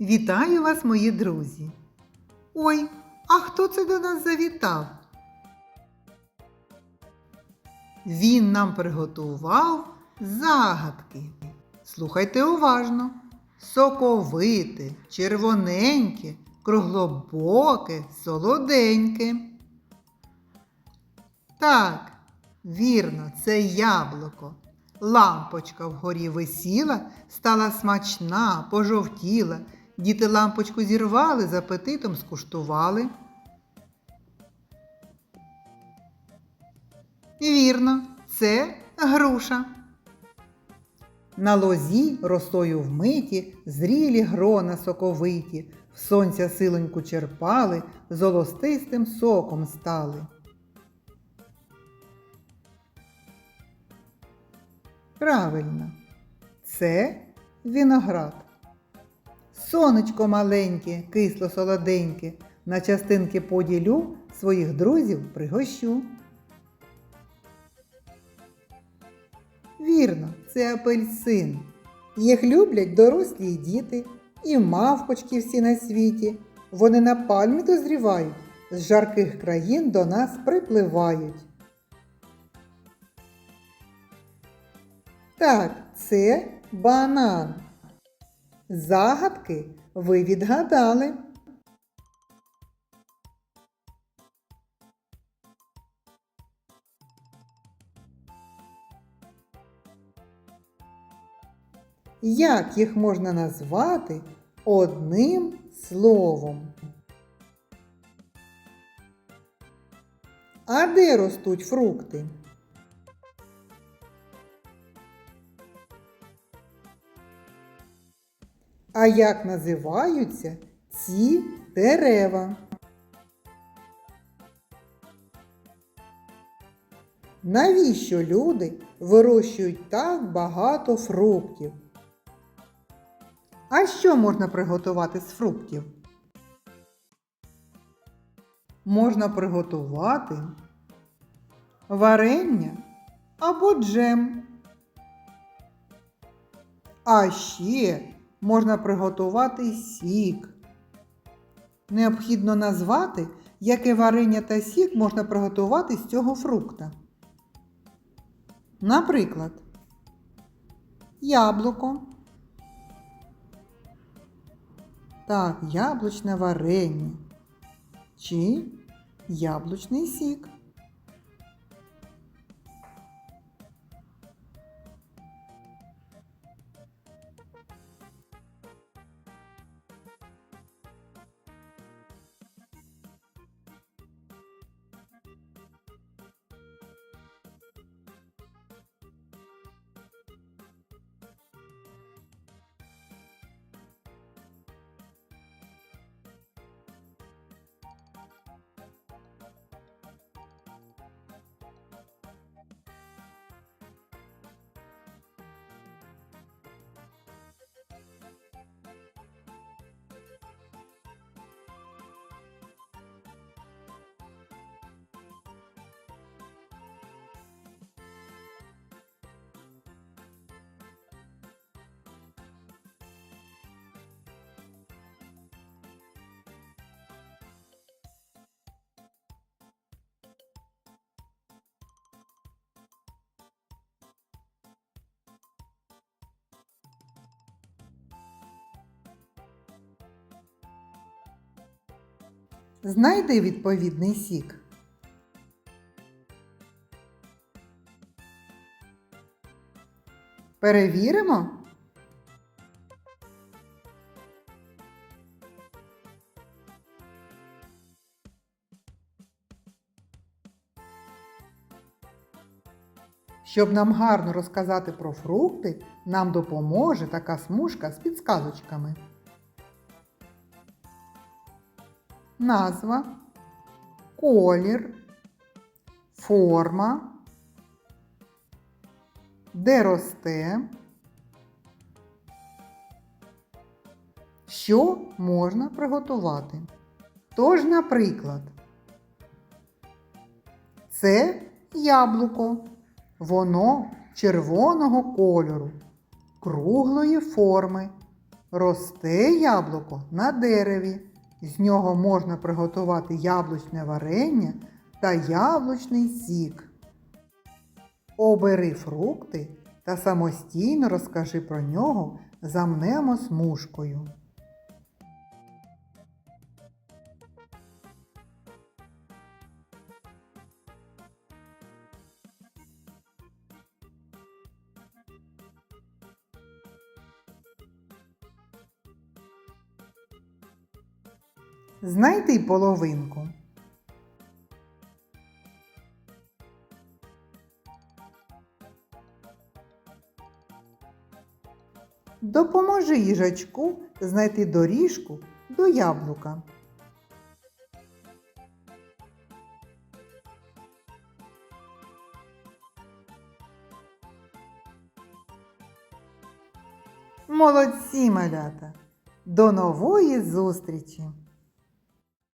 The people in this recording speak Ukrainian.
Вітаю вас, мої друзі! Ой, а хто це до нас завітав? Він нам приготував загадки. Слухайте уважно. Соковите, червоненьке, круглобоке, солоденьке. Так, вірно, це яблуко. Лампочка вгорі висіла, стала смачна, пожовтіла. Діти лампочку зірвали, з апетитом скуштували. Вірно, це груша. На лозі росою вмиті, зрілі грона соковиті, в сонця силоньку черпали, золостистим соком стали. Правильно, це виноград. Сонечко маленьке, кисло солоденьке, на частинки поділю, своїх друзів пригощу. Вірно, це апельсин. Їх люблять дорослі й діти, і мавпочки всі на світі. Вони на пальмі дозрівають, з жарких країн до нас припливають. Так, це банан. Загадки ви відгадали. Як їх можна назвати одним словом? А де ростуть фрукти? А як називаються ці дерева? Навіщо люди вирощують так багато фруктів? А що можна приготувати з фруктів? Можна приготувати варення або джем. А ще можна приготувати сік. Необхідно назвати, яке варення та сік можна приготувати з цього фрукта. Наприклад, яблуко. Так, яблучне варення. Чи яблучний сік. Знайди відповідний сік. Перевіримо. Щоб нам гарно розказати про фрукти, нам допоможе така смужка з підсказочками. Назва, колір, форма, де росте, що можна приготувати. Тож, наприклад, це яблуко, воно червоного кольору, круглої форми, Росте яблуко на дереві. З нього можна приготувати яблучне варення та яблучний сік. Обери фрукти та самостійно розкажи про нього за мнемосмужкою. Знайди половинку. Допоможи їжачку знайти доріжку до яблука. Молодці, малята! До нової зустрічі!